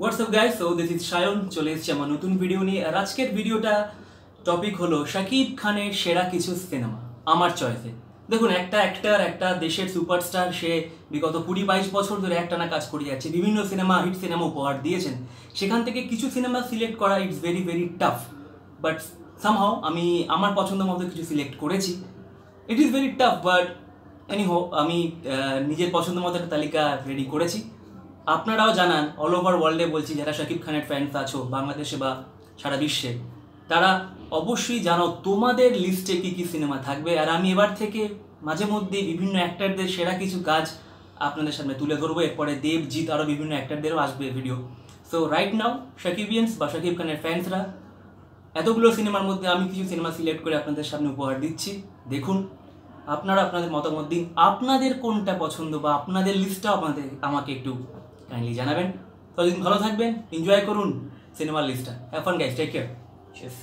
WhatsApp guys so this is Sayan চলে এসেছি আমার নতুন ভিডিও নিয়ে। আর আজকের ভিডিওটা টপিক হলো শাকিব খানের সেরা কিছু সিনেমা আমার চয়েসে দেখুন, একটা অ্যাক্টার একটা দেশের সুপারস্টার সে বিগত কুড়ি বাইশ বছর ধরে একটানা কাজ করে যাচ্ছে। বিভিন্ন সিনেমা হিট সিনেমা উপহার দিয়েছেন। সেখান থেকে কিছু সিনেমা সিলেক্ট করা it's very very tough but somehow আমি আমার পছন্দ মতো কিছু সিলেক্ট করেছি। It is very tough but anyhow আমি নিজের পছন্দ মতো একটা তালিকা রেডি করেছি। আপনারাও জানান অল ওভার ওয়ার্ল্ডে বলছি, যারা শাকিব খানের ফ্যান্স আছো, বাংলাদেশে বা সারা বিশ্বে, তারা অবশ্যই জানো তোমাদের লিস্টে কি কি সিনেমা থাকবে। আর আমি এবার থেকে মাঝে মধ্যেই বিভিন্ন অ্যাক্টারদের সেরা কিছু কাজ আপনাদের সামনে তুলে ধরবো। এরপরে দেবজিৎ আরও বিভিন্ন অ্যাক্টারদেরও আসবে video so right now Shakibians বা শাকিব খানের ফ্যান্সরা এতগুলো সিনেমার মধ্যে আমি কিছু সিনেমা সিলেক্ট করে আপনাদের সামনে উপহার দিচ্ছি। দেখুন। আপনারা আপনাদের মতামত দিন। আপনাদের কোনটা পছন্দ বা আপনাদের লিস্টটা আপনাদের আমাকে একটু কাইন্ডলি জানাবেন। ততদিন ভালো থাকবেন এনজয় করুন সিনেমার লিস্টটা have fun guys take care chess